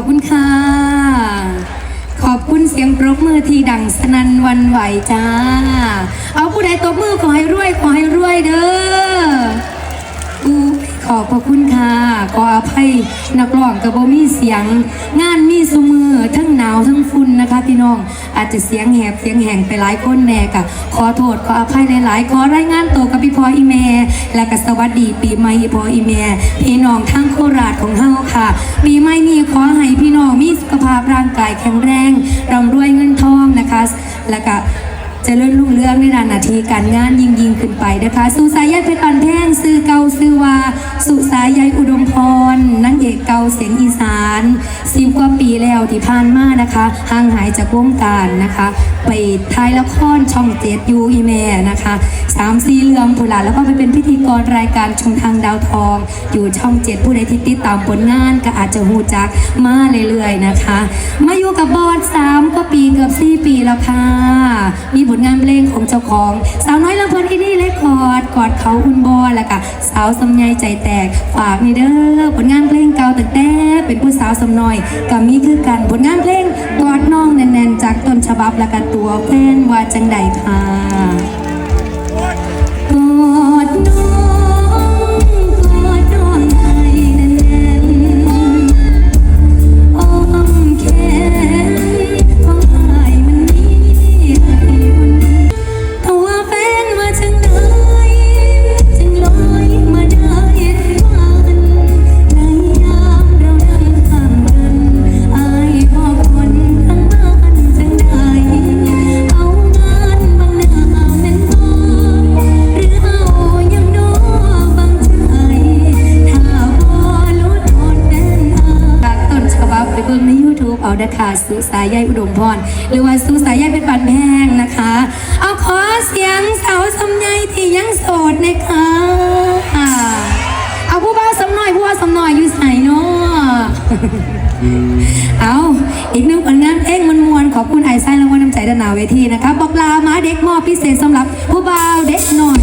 อบคุณค่ะ ขอบคุณเสียงปรบมือที่ดังสนั่นวันไหวจ้า เอาผู้ใดตบมือขอให้รวยขอให้รวยเด้อ ขอบพระคุณค่ะขออภัยนักร้องกับบ่มีเสียง งานมีสมือทั้งหนาวทั้งฝุ่นนะคะพี่น้องอาจจะเสียงแหบเสียงแหงไปหลายคนแน่กะขอโทษขออภัยหลายๆขอรายงานตัวกับพี่พออีเมและก็สวัสดีปีใหม่พออีเมพี่น้องทั้งโคราชของเฮาค่ะปีใหม่นี้ขอให้พี่น้องมีสุขภาพร่างกายแข็งแรงร่ำรวยเงินทองนะคะ แล้วก็ จะเลื่อนรุ่งเรื่องในด้านาทีการงานยิ่งยิ่งขึ้นไปนะคะสุสายใยเพชรปันแท่งซื้อเกาซื้อวาสุสายใยอุดมพรนางเอกเกาเสียงอีสาน กว่าปีแล้วที่ผ่านมานะคะห่างหายจากวงการนะคะ ไปท้ายละครช่องเจ็ดยูอีแม่นะคะสามสี่เรื่องผุลาแล้วก็ไปเป็นพิธีกรรายการชุมทางดาวทอง อยู่ช่องเจ็ดผู้ใดที่ติดตามผลงานก็อาจจะหูจักมาเรื่อยๆนะคะ มาอยู่กับบอสสามก็ปีเกือบสี่ปีแล้วค่ะ มีผลงานเพลงของเจ้าของสาวน้อยลำเพลินอีนี่เลคคอร์ดกอดเขาอุ่นบอแล้วก็สาวสำไยใจแตกฝากนี่เด้อผลงานเพลงเก่าแต่แต่เป็นผู้สาวสำน้อยก็มีคือกันผลงานเพลงกอดน้องแน่นๆ จากต้นฉบับและก็ตัวแฟนว่าจังใดค่ะ เอาสุสายใยอุดมพรหรือว่าสุสายใยเป็นปันแพงนะคะ เอาขอเสียงสาวสำไยที่ยังโสดนะคะเอาผู้บ่าวสำน้อยผู้บ่าวสำน้อยอยู่ใส่เนาะเอาอีกหนึ่งผลงานเพลงมันมวนๆขอบคุณไอ้ไส้รางวัลน้ำใจดานหนาเวทีนะคะบอกลามาเด็กมอบพิเศษสำหรับผู้บ่าวเด็กหน่อย